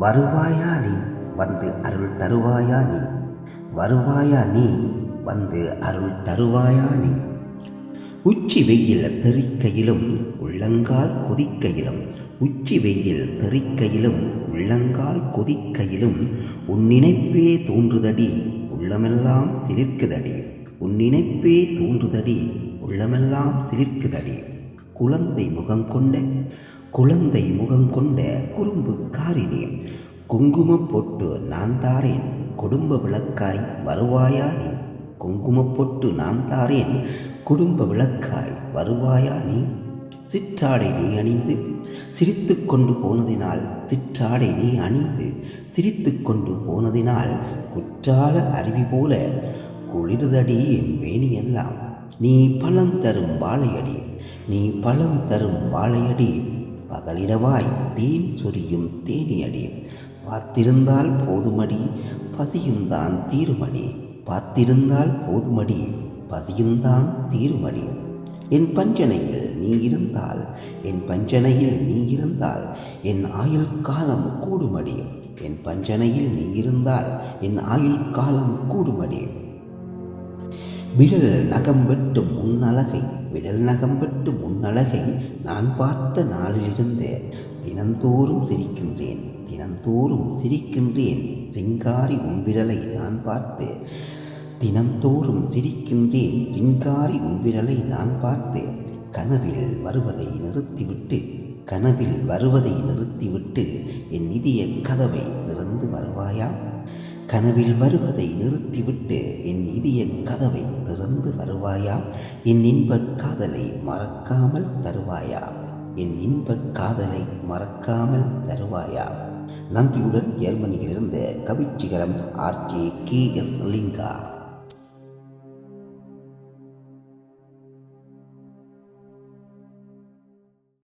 வருவாயா நீ? வந்து அருள் தருவாயா நீ? வருவாயா நீ? வந்து அருள் தருவாயா நீ? உச்சி வெயில் தெறிக்கையிலும் உள்ளங்கால் கொதிக்கையிலும் உச்சி வெயில் தெறிக்கையிலும் உள்ளங்கால் கொதிக்கையிலும் உன் நினைப்பே தோன்றுதடி உள்ளமெல்லாம் சிலிர்க்குதடி. உன் நினைப்பே தோன்றுதடி உள்ளமெல்லாம் சிலிர்க்குதடி. குழந்தை முகம் கொண்ட குழந்தை முகம் கொண்ட குறும்பு காரினே குங்கும பொட்டு நான் தாரேன் குடும்ப விளக்காய் வருவாயா நீ பொட்டு நான் தாரேன் குடும்ப விளக்காய் வருவாயா நீ சிற்றாடை நீ அணிந்து சிரித்து கொண்டு போனதினால் சிற்றாடை நீ அணிந்து சிரித்து கொண்டு போனதினால் குற்றால அருவி போல குளிர்தடி என் வேணியெல்லாம். நீ பழம் தரும் வாழையடி நீ பழம் தரும் வாழையடி பகலிரவாய் தேன் சொரியும் தேனியடி. பார்த்திருந்தால் போதுமடி பசியுந்தான் தீருமடி. பார்த்திருந்தால் போதுமடி பசியுந்தான் தீருமடி. என் பஞ்சனையில் நீ இருந்தால் என் பஞ்சனையில் நீ இருந்தால் என் ஆயுள் காலம் கூடுமடி. என் பஞ்சனையில் நீ இருந்தால் என் ஆயுள் காலம் கூடுமடி. விரல் நகம் வெட்டும் முன்னழகை விரல் நகம் வெட்டும் முன்னழகை நான் பார்த்த நாளிலிருந்து தினந்தோறும் சிரிக்கின்றேன் தினந்தோறும் சிரிக்கின்றேன். சிங்காரி உன் விரலை நான் பார்த்து தினந்தோறும் சிரிக்கின்றேன். சிங்காரி உன் விரலை நான் பார்த்து கனவில் வருவதை நிறுத்திவிட்டு கனவில் வருவதை நிறுத்திவிட்டு என் நிதிய கதவை திறந்து வருவாயா? கனவில் வருவதை நிறுத்திவிட்டு என் இதய கதவை திறந்து வருவாயா? என் இன்பக் காதலை மறக்காமல் தருவாயா? என் இன்பக் காதலை மறக்காமல் தருவாயா? நன்றியுடன் ஜெர்மனியிலிருந்து கவிச்சிகரம் ஆர்கே கே எஸ் லிங்கா.